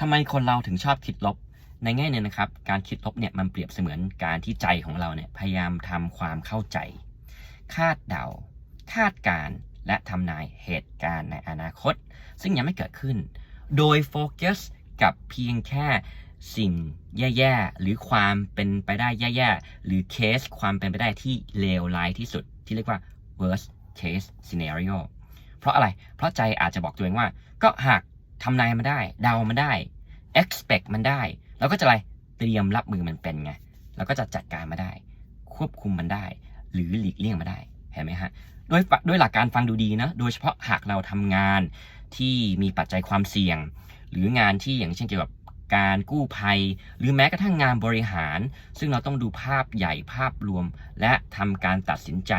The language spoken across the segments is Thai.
ทำไมคนเราถึงชอบคิดลบ ในแง่หนึงนะครับ การคิดลบเนี่ยมันเปรียบเสมือนการที่ใจของเราเนี่ยพยายามทำความเข้าใจ คาดเดา คาดการและทำนายเหตุการณ์ในอนาคต ซึ่งยังไม่เกิดขึ้น โดยโฟกัสกับเพียงแค่สิ่งแย่ๆ หรือความเป็นไปได้แย่ๆ หรือเคสความเป็นไปได้ที่เลวร้ายที่สุด ที่เรียกว่า worst case scenario เพราะอะไร เพราะใจอาจจะบอกตัวเองว่า ก็หาก ทำนายมันได้ เดามันได้ expect มันได้เราก็จะอะไรเตรียมรับมือมันเป็นไงเราก็จะจัดการมาได้ ควบคุมมันได้ หรือหลีกเลี่ยงมาได้ เห็นไหมฮะโดยโดยหลักการฟังดูดีนะ โดยเฉพาะหากเราทำงานที่มีปัจจัยความเสี่ยง หรืองานที่อย่างเช่นเกี่ยวกับการกู้ภัย หรือแม้กระทั่งงานบริหาร ซึ่งเราต้องดูภาพใหญ่ภาพรวม และทำการตัดสินใจ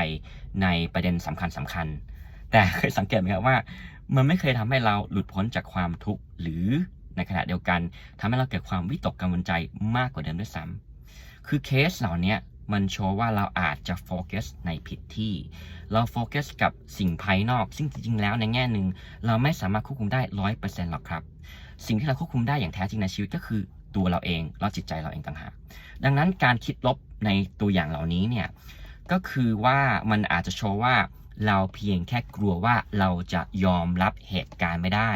ในประเด็นสำคัญสำคัญ แต่เคยสังเกตไหมครับว่า มันไม่เคยทำให้เราหลุดพ้นจากความทุกข์หรือในขณะเดียวกันทำให้เราเกิดความวิตกกังวลใจมากกว่าเดิมด้วยซ้ำคือเคสเหล่านี้มันโชว์ว่าเราอาจจะโฟกัสในผิดที่ เราโฟกัสกับสิ่งภายนอก ซึ่งจริงๆแล้วในแง่หนึ่งเราไม่สามารถควบคุมได้ร้อยเปอร์เซ็นต์หรอกครับ สิ่งที่เราควบคุมได้อย่างแท้จริงในชีวิตก็คือตัวเราเองและจิตใจเราเองต่างหาก ดังนั้นการคิดลบในตัวอย่างเหล่านี้เนี่ยก็คือว่ามันอาจจะโชว์ว่า เราเพียงแค่กลัวว่าเราจะยอมรับเหตุการณ์ไม่ได้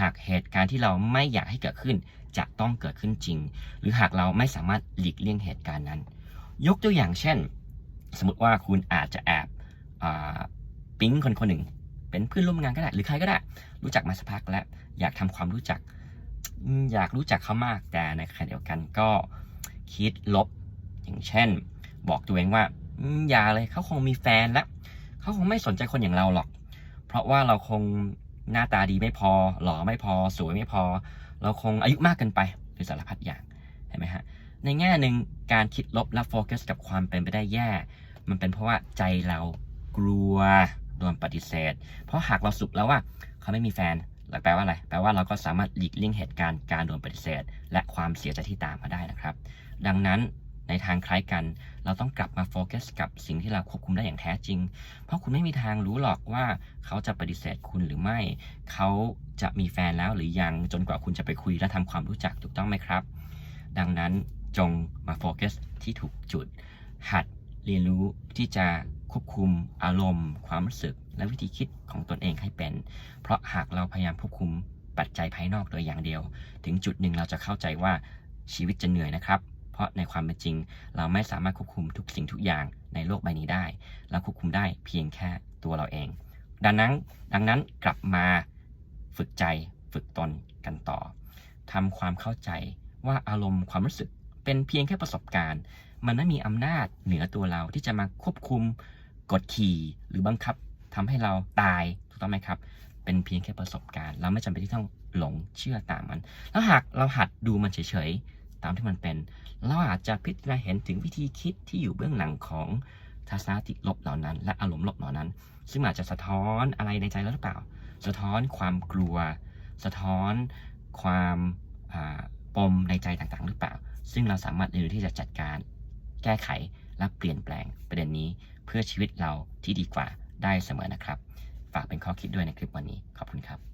หากเหตุการณ์ที่เราไม่อยากให้เกิดขึ้น จะต้องเกิดขึ้นจริง หรือหากเราไม่สามารถหลีกเลี่ยงเหตุการณ์นั้น ยกตัวอย่างเช่น สมมติว่าคุณอาจจะแอบอปิ๊งคนคนหนึ่ง เป็นเพื่อนร่วมงานก็ได้ หรือใครก็ได้ รู้จักมาสักพักแล้ว อยากทำความรู้จัก อยากรู้จักเขามากแต่ในขณะเดียวกันก็คิดลบ อย่างเช่น บอกตัวเองว่าอย่าเลยเขาคงมีแฟนแล้ว เขาคงไม่สนใจคนอย่างเราหรอก เพราะว่าเราคงหน้าตาดีไม่พอ หล่อไม่พอ สวยไม่พอ เราคงอายุมากเกินไปหรือสารพัดอย่างเห็นไหมฮะในแง่หนึ่งการคิดลบและโฟกัสกับความเป็นไปได้แย่ มันเป็นเพราะว่าใจเรากลัวโดนปฏิเสธ เพราะหากเราสุขแล้วว่าเขาไม่มีแฟนแปลว่าอะไร แปลว่าเราก็สามารถหลีกเลี่ยงเหตุการณ์การโดนปฏิเสธ และความเสียใจที่ตามมาได้นะครับ ดังนั้น ในทางคล้ายกัน เราต้องกลับมาโฟกัสกับสิ่งที่เราควบคุมได้อย่างแท้จริง เพราะคุณไม่มีทางรู้หรอกว่าเขาจะปฏิเสธคุณหรือไม่ เขาจะมีแฟนแล้วหรือยังจนกว่าคุณจะไปคุยและทำความรู้จักถูกต้องไหมครับ ดังนั้นจงมาโฟกัสที่ถูกจุด หัดเรียนรู้ที่จะควบคุมอารมณ์ ความรู้สึก และวิธีคิดของตนเองให้เป็น เพราะหากเราพยายามควบคุมปัจจัยภายนอกโดยอย่างเดียว ถึงจุดหนึ่งเราจะเข้าใจว่าชีวิตจะเหนื่อยนะครับ ราะในความเป็นจริง เราไม่สามารถควบคุมทุกสิ่งทุกอย่างในโลกใบนี้ได้ เราควบคุมได้เพียงแค่ตัวเราเอง ดังนั้นดังนั้นกลับมาฝึกใจฝึกตนกันต่อทำความเข้าใจว่าอารมณ์ความรู้สึกเป็นเพียงแค่ประสบการณ์ มันไม่มีอำนาจเหนือตัวเราที่จะมาควบคุมกดขี่หรือบังคับทำให้เราตายถูกต้องไหมครับ เป็นเพียงแค่ประสบการณ์ เราไม่จำเป็นที่ต้องหลงเชื่อตามมัน แล้วหากเราหัดดูมันเฉยๆ ตามที่มันเป็น เราอาจจะพิจารณาเห็นถึงวิธีคิดที่อยู่เบื้องหลังของทัศนคติลบเหล่านั้น และอารมณ์ลบเหล่านั้น ซึ่งอาจจะสะท้อนอะไรในใจเราหรือเปล่า สะท้อนความกลัว สะท้อนความปมในใจต่างๆ หรือเปล่า ซึ่งเราสามารถเรียนรู้ที่จะจัดการแก้ไขและเปลี่ยนแปลงประเด็นนี้เพื่อชีวิตเราที่ดีกว่าได้เสมอนะครับ ฝากเป็นข้อคิดด้วยในคลิปวันนี้ ขอบคุณครับ